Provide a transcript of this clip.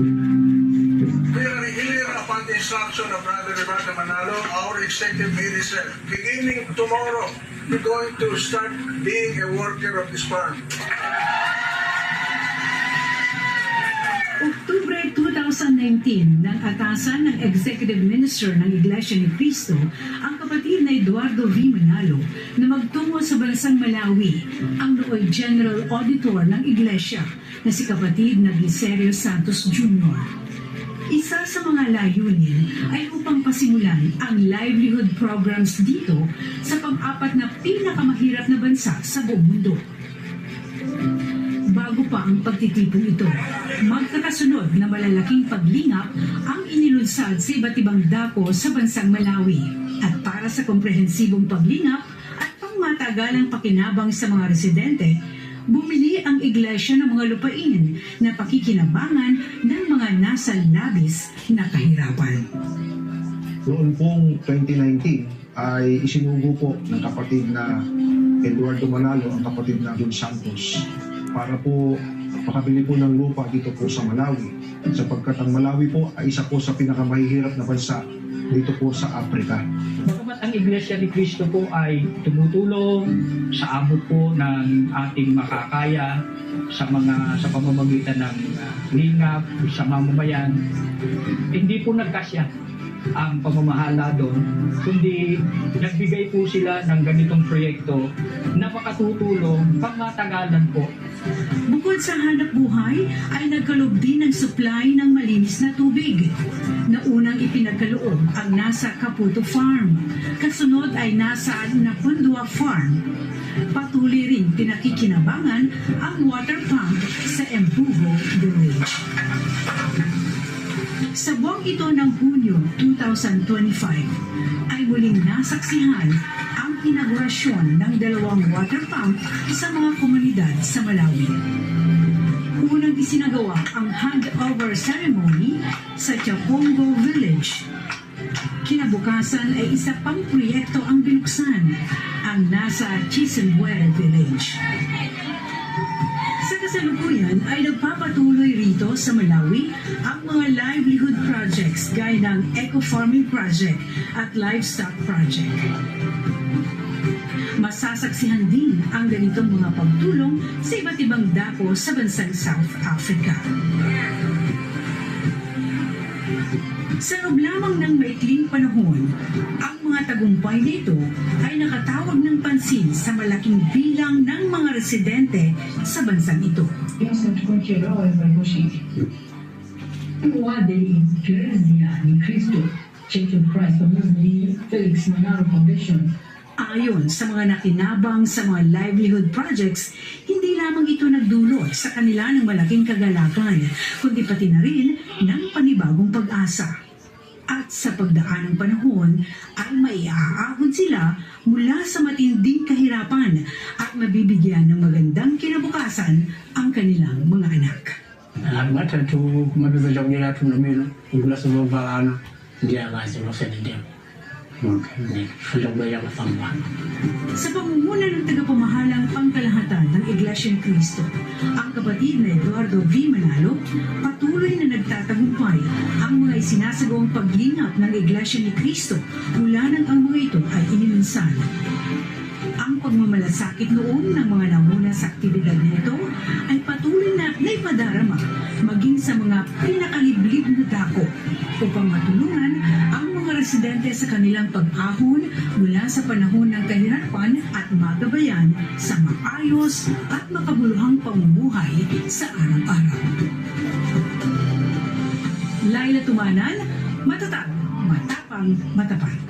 We are here upon the instruction of Brother Roberto Manalo, our executive minister. Beginning tomorrow, we're going to start being a worker of this farm. 2019 nang atasan ng Executive Minister ng Iglesia ni Cristo ang kapatid na Eduardo V. Manalo na magtungo sa bansang Malawi ang nooy General Auditor ng Iglesia na si kapatid na Glicerio Santos Jr. Isa sa mga layunin ay upang pasimulan ang livelihood programs dito sa pang-apat na pinakamahirap na bansa sa buong mundo. Bago pa ang pagtitipon ito, magkakasunod na malalaking paglingap ang inilunsad sa iba't ibang dako sa bansang Malawi. At para sa komprehensibong paglingap at pangmatagalang pakinabang sa mga residente, bumili ang iglesia ng mga lupain na pakikinabangan ng mga nasa labis na kahirapan. Noon pong 2019 ay isinugo po ng kapatid na Eduardo Manalo, ang kapatid na Don Santos, para po makabili po ng lupa dito po sa Malawi. Sapagkat ang Malawi po ay isa po sa pinakamahihirap na bansa dito po sa Afrika. Bagamat ang Iglesia ni Cristo po ay tumutulong sa abot po ng ating makakaya sa mga sa pamamagitan ng uh, lingap sa mamamayan, hindi po nagkasya ang pamamahala doon, kundi nagbigay po sila ng ganitong proyekto na makatutulong pangmatagalan po Bukod sa hanap buhay, ay nagkaloob din ng supply ng malinis na tubig. Na unang ipinagkaloob ang nasa Caputo Farm. Kasunod ay nasa Napundua Farm. Patuloy rin pinakikinabangan ang water pump sa Empujo Village. Sa buwang ito ng Hunyo 2025 ay muling nasaksihan ang inaugurasyon ng dalawang water pump sa mga komunidad sa Malawi. Unang isinagawa ang handover ceremony sa Chapongo Village. Kinabukasan ay isa pang proyekto ang binuksan, ang nasa Chisenbuere Village. Sa kasalukuyan ay nagpapatuloy rito sa Malawi ang mga livelihood projects gaya ng Eco Farming Project at Livestock Project. Masasaksihan din ang ganitong mga pagtulong sa iba't ibang dako sa bansang South Africa. Sa loob lamang ng maikling panahon, ang mga tagumpay nito ay nakatawag ng pansin sa malaking bilang ng mga residente sa bansang ito. Ayon sa mga nakinabang sa mga livelihood projects, hindi lamang ito nagdulot sa kanila ng malaking kagalakan, kundi pati na rin ng panibagong pag-asa. At sa pagdaan ng panahon, ay maiaahon sila mula sa matinding kahirapan at mabibigyan ng magandang kinabukasan ang kanilang mga anak. Almata tu kuma bibe jog ngira tu nomino ngula so ba ano dia ga se mo se de dem. Okay, ni jog ba ya masamba. Sa pamumuno ng tagapamahalang pangkalahatan ng Iglesia ni Cristo, ang kapatid na Eduardo V. Manalo, patuloy na nagtatagumpay ang mga isinasagawang paglingap ng Iglesia ni Cristo mula nang ang mga ito ay iniminsan. Ang pagmamalasakit noon ng mga namuna sa aktibidad nito ay patuloy na naipadarama maging sa mga pinakaliblib na dako upang matulungan ang mga residente sa kanilang pag-ahon mula sa panahon ng kahirapan at magabayan sa maayos at makabuluhang pamumuhay sa araw-araw. Laila Tumanan, matatag, matapang, matapat.